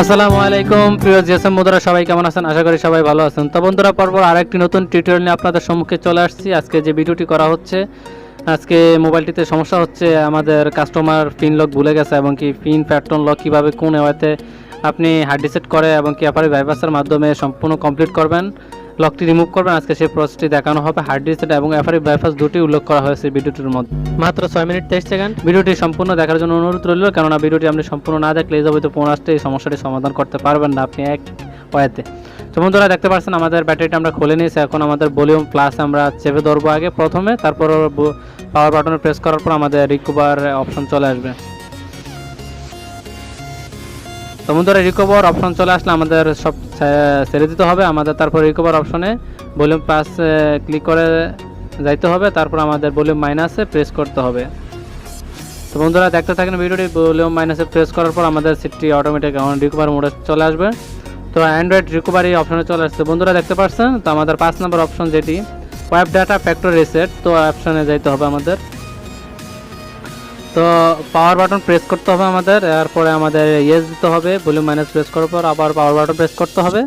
আসসালামু আলাইকুম। প্রিয় জিএসএম বন্ধুরা, সবাই কেমন আছেন? আশা করি সবাই ভালো আছেন। তো বন্ধুরা, পরপর আরেকটি নতুন টিউটোরিয়াল নিয়ে আপনাদের সম্মুখে চলে আসছি। আজকে যে ভিডিওটি করা হচ্ছে, আজকে মোবাইলটিতে সমস্যা হচ্ছে, আমাদের কাস্টমার পিন লক ভুলে গেছে এবং কি পিন প্যাটার্ন লক কীভাবে কোন এওয়াতে আপনি হার্ড ডিসেট করে এবং কি আপনার বাইপাসের মাধ্যমে সম্পূর্ণ কমপ্লিট করবেন। লকটি রিমুভ করবেন। আজকে সেই প্রসেসটি দেখানো হবে হার্ড ডিসেট এবং অ্যাপারি বাইপাস দুটি উল্লেখ করা হয়েছে ভিডিওটির মধ্যে। মাত্র ছয় মিনিট তেইশ সেকেন্ড। ভিডিওটি সম্পূর্ণ দেখার জন্য অনুরোধ রইল কেননা ভিডিওটি আপনি সম্পূর্ণ না দেখলে যাবতীয় পুনরাষ্টে এই সমস্যাটি সমাধান করতে পারবেন না আপনি এক ওয়াতে। তো বন্ধুরা দেখতে পাচ্ছেন আমাদের ব্যাটারিটা আমরা খুলে নিয়েছি। এখন আমাদের ভলিউম প্লাস আমরা চেপে ধরবো আগে প্রথমে তারপর পাওয়ার বাটনে প্রেস করার পর আমাদের রিকভার অপশন চলে আসবে। তো বন্ধুরা রিকভার অপশন চলে আসলে আমাদের সব ছেড়ে দিতে হবে। আমাদের তারপর রিকভার অপশনে ভলিউম পাস ক্লিক করে যাইতে হবে। তারপর আমাদের ভলিউম মাইনাসে প্রেস করতে হবে। তো বন্ধুরা, দেখতে থাকেন ভিডিওটি। ভলিউম মাইনাসে প্রেস করার পর আমাদের সিটটি অটোমেটিক রিকভার মোডে চলে আসবে। তো অ্যান্ড্রয়েড রিকভারি অপশনে চলে আসছে। বন্ধুরা, দেখতে পাচ্ছেন? তো আমাদের পাঁচ নম্বর অপশন যেটি ওয়েব ডাটা ফ্যাক্টর রিসেট তো অপশনে যাইতে হবে আমাদের। তো পাওয়ার বাটন প্রেস করতে হবে আমাদের, এরপরে আমাদের ইয়েস দিতে হবে ভলিউম মাইনাস প্রেস করার পর আবার পাওয়ার বাটন প্রেস করতে হবে।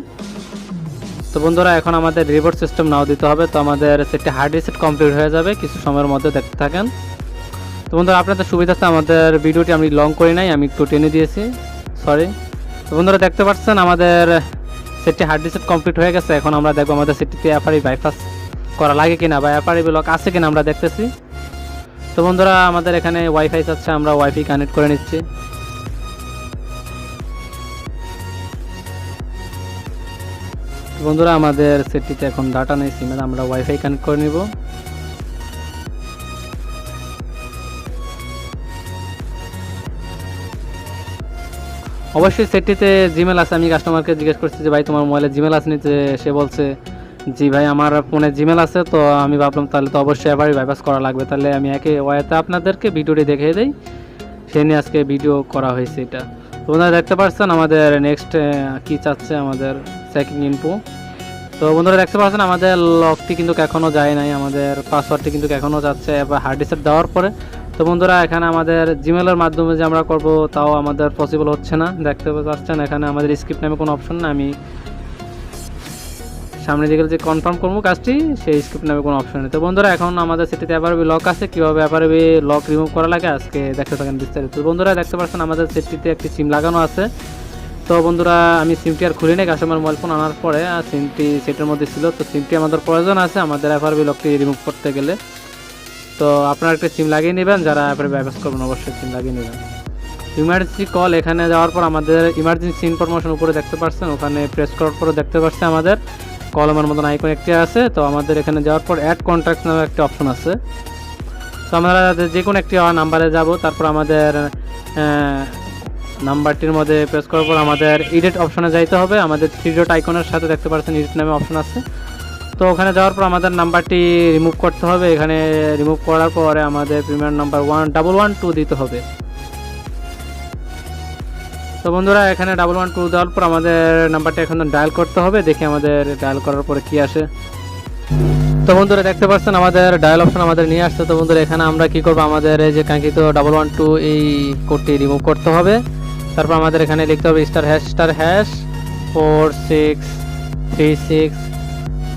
তো বন্ধুরা, এখন আমাদের রিবোর্ড সিস্টেম নাও দিতে হবে, তো আমাদের সেটি হার্ড রিসেট কমপ্লিট হয়ে যাবে, কিছু সময়ের মধ্যে দেখতে থাকেন। তো বন্ধুরা, আপনাদের সুবিধার্থে আমাদের ভিডিওটি আমি লং করি নাই, আমি একটু টেনে দিয়েছি সরি তো বন্ধুরা, দেখতে পাচ্ছেন আমাদের সেটটি হার্ড রিসেট কমপ্লিট হয়ে গেছে, এখন আমরা দেখব আমাদের সেটটিতে অ্যাপারি বাইপাস করা লাগে কিনা বা অ্যাপারি ব্লক আছে কিনা আমরা দেখতেছি। তো বন্ধুরা, আমাদের এখানে ওয়াইফাই আছে আমরা ওয়াইফাই কানেক্ট করে নিচ্ছি। বন্ধুরা, আমাদের সেটটিতে এখন ডাটা নেই সিমে আমরা ওয়াইফাই কানেক্ট করে নিব। অবশ্যই সেটটিতে জিমেল আছে, আমি কাস্টমারকে জিজ্ঞেস করছি যে, ভাই, তোমার মোবাইলে জিমেল আছে নিতে সে বলছে জি ভাই, আমার ফোনে জিমেল আছে, তো আমি ভাবলাম তাহলে তো অবশ্যই এবারই বাইপাস করা লাগবে। তাহলে আমি একে ওয়াইতে আপনাদেরকে ভিডিওটি দেখিয়ে দিই। সেই নিয়ে আজকে ভিডিও করা হয়েছে এটা। তো বন্ধুরা, দেখতে পাচ্ছেন আমাদের নেক্সট কি চাচ্ছে আমাদের চেকিং ইনপো তো বন্ধুরা, দেখতে পাচ্ছেন আমাদের লকটি কিন্তু এখনও যায় নাই, আমাদের পাসওয়ার্ডটি কিন্তু এখনও যাচ্ছে, এবার হার্ড ডিস্ক দেওয়ার পরে। তো বন্ধুরা, এখানে আমাদের জিমেলের মাধ্যমে যে আমরা করব, তাও আমাদের পসিবল হচ্ছে না। দেখতে পাচ্ছেন, এখানে আমাদের স্ক্রিপ্ট নামে কোনো অপশন না আমি সামনে দিকে যে কনফার্ম করব কাজটি, সেই স্ক্রিপ্ট নামে কোনো অপশন নেই। তো বন্ধুরা, এখন আমাদের সেটিতে আবার লক আছে। কীভাবে আবার লক রিমুভ করা লাগে আজকে দেখতে থাকেন বিস্তারিত। তো বন্ধুরা, দেখতে পাচ্ছেন আমাদের সেটটিতে একটি সিম লাগানো আছে। তো বন্ধুরা, আমি সিমটি আর খুলি নাই কাস্টমার মোবাইল ফোন আনার পরে, আর সিমটি সেটের মধ্যে ছিল। তো সিমটি আমাদের প্রয়োজন আছে আমাদের এফআরবি লকটি রিমুভ করতে গেলে। তো আপনারা একটা সিম লাগিয়ে নেবেন, যারা এফআরবি বাইপাস করবেন অবশ্যই সিম লাগিয়ে নেবেন। ইমার্জেন্সি কল এখানে যাওয়ার পর আমাদের ইমার্জেন্সি ইনফরমেশন উপরে দেখতে পাচ্ছেন, ওখানে প্রেস করার পরে দেখতে পাচ্ছেন আমাদের। কলমের মতন আইকন একটি আছে, তো আমাদের এখানে যাওয়ার পর অ্যাড কন্ট্যাক্ট নামে একটা অপশন আছে। তো আমরা যে কোনো একটি নাম্বারে যাব, তারপর আমাদের নাম্বারটির মধ্যে প্রেস করার পর আমাদের ইডিট অপশনে যাইতে হবে। আমাদের থ্রি ডট আইকনের সাথে দেখতে পাচ্ছেন ইডিট নামে অপশন আছে। তো ওখানে যাওয়ার পর আমাদের নাম্বারটি রিমুভ করতে হবে। এখানে রিমুভ করার পরে আমাদের premier number one double one two দিতে হবে। তো বন্ধুরা, এখানে ডাবল ওয়ান টু দেওয়ার পর আমাদের নাম্বারটা এখন ডায়াল করতে হবে, দেখি আমাদের ডায়াল করার পরে কি আসে। তো বন্ধুরা, দেখতে পাচ্ছেন আমাদের ডায়াল অপশন আমাদের নিয়ে আসছে। তো বন্ধুরা, এখানে আমরা কি করব? আমাদের এই যে কাঙ্ক্ষিত ডাবল ওয়ান টু এই কোডটি রিমুভ করতে হবে। তারপর আমাদের এখানে লিখতে হবে star hash star hash four six three six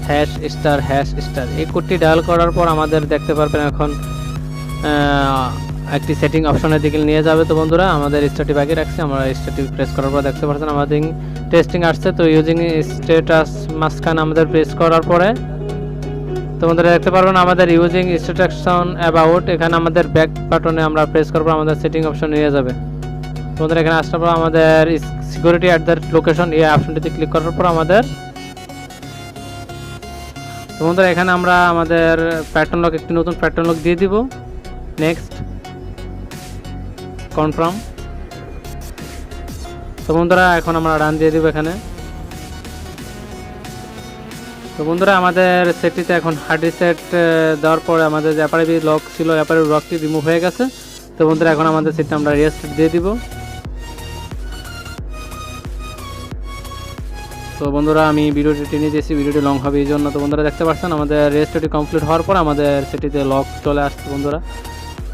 hash star hash star এই কোডটি ডায়াল করার পর আমাদের দেখতে পারবেন এখন একটি সেটিং অপশনের দিকে নিয়ে যাবে তো বন্ধুরা, আমাদের স্টার্টি বাকি রাখছি, আমরা স্টার্টি প্রেস করার পর দেখতে পাচ্ছেন আমাদের টেস্টিং আসছে, তো ইউজিং স্টেটাস মাঝখানে আমাদের প্রেস করার পরে তো বন্ধুরা দেখতে পারবেন আমাদের ইউজিং ইনস্ট্রাকশন অ্যাবাউট এখানে আমাদের ব্যাক বাটনে আমরা প্রেস করার পর আমাদের সেটিং অপশন নিয়ে যাবে। বন্ধুরা এখানে আসার পর আমাদের সিকিউরিটি অ্যাট দ্য লোকেশন এই অপশনটিতে ক্লিক করার পর আমাদের বন্ধুরা এখানে আমরা আমাদের প্যাটার্ন লক একটি নতুন প্যাটার্ন লক দিয়ে দিব। নেক্সট কনফার্ম তো বন্ধুরা, এখন আমরা রান দিয়ে দিব এখানে। তো বন্ধুরা, আমাদের সেটটিতে এখন হার্ড রিসেট দেওয়ার পরে আমাদের যে লক ছিল অ্যাপারি লকটি রিমুভ হয়ে গেছে। তো বন্ধুরা, এখন আমাদের সেটটা আমরা রেস্ট দিয়ে দিব। তো বন্ধুরা, আমি ভিডিওটি টেনে দিয়েছি, ভিডিওটি লং হবে এই জন্য। তো বন্ধুরা, দেখতে পাচ্ছেন, আমাদের রেজিস্ট্রিটি কমপ্লিট হওয়ার পর আমাদের সেটিতে লক চলে আসছে বন্ধুরা।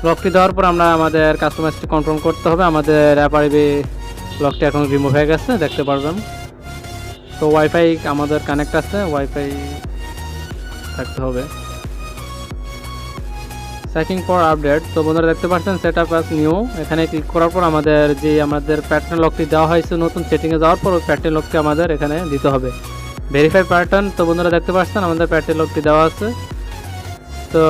লকটি দেওয়ার পর আমরা আমাদের কাস্টমাইজটি কনফার্ম করতে হবে। আমাদের অ্যাপারিবি লকটি এখন রিমুভ হয়ে গেছে, দেখতে পারবেন। তো ওয়াইফাই আমাদের কানেক্ট আছে ওয়াইফাই থাকতে হবে। চেকিং ফর আপডেট তো বন্ধুরা দেখতে পাচ্ছেন সেট আপ নিউ এখানে ক্লিক করার পর আমাদের যে আমাদের প্যাটার্ন লকটি দেওয়া হয়েছে নতুন সেটিংয়ে যাওয়ার পর ওই প্যাটার্ন লকটি আমাদের এখানে দিতে হবে। ভেরিফাই প্যাটার্ন তো বন্ধুরা দেখতে পাচ্ছেন, আমাদের প্যাটার্ন লকটি দেওয়া আছে। তো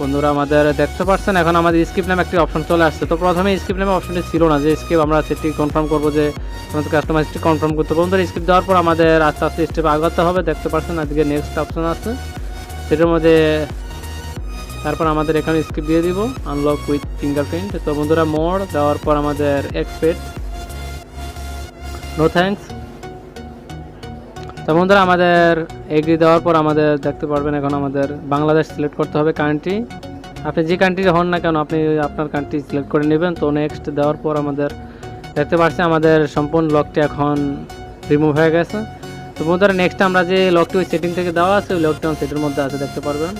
বন্ধুরা আমাদের দেখতে পাচ্ছেন এখন আমাদের স্কিপ নামে একটি অপশন চলে আসছে। তো প্রথমে স্কিপ নামে অপশনটি ছিল না যে স্কিপ আমরা সেটি কনফার্ম করব যে আমাদের কাস্টমাইজটি কনফার্ম করতে। বন্ধুরা স্কিপ দেওয়ার পর আমাদের আস্তে আস্তে স্টেপ আগাতে হবে। দেখতে পাচ্ছেন আজকে নেক্সট অপশন আছে। সেটার মধ্যে তারপর আমাদের এখানে স্কিপ দিয়ে দিব আনলক উইথ ফিঙ্গারপ্রিন্ট তো বন্ধুরা মোড দেওয়ার পর আমাদের এক্সপেক্ট নো থ্যাঙ্কস তো বন্ধুরা, আমাদের এগ্রি দেওয়ার পর আমাদের দেখতে পারবেন এখন আমাদের বাংলাদেশ সিলেক্ট করতে হবে কান্ট্রি আপনি যে কান্ট্রি হন না কেন, আপনি আপনার কান্ট্রি সিলেক্ট করে নেবেন। তো নেক্সট দেওয়ার পর আমাদের দেখতে পাচ্ছি আমাদের সম্পূর্ণ লকটি এখন রিমুভ হয়ে গেছে। তো বন্ধুরা নেক্সট আমরা যে লকটি ওই সেটিং থেকে দেওয়া আছে, ওই লকটি সেটির মধ্যে আছে, দেখতে পারবেন।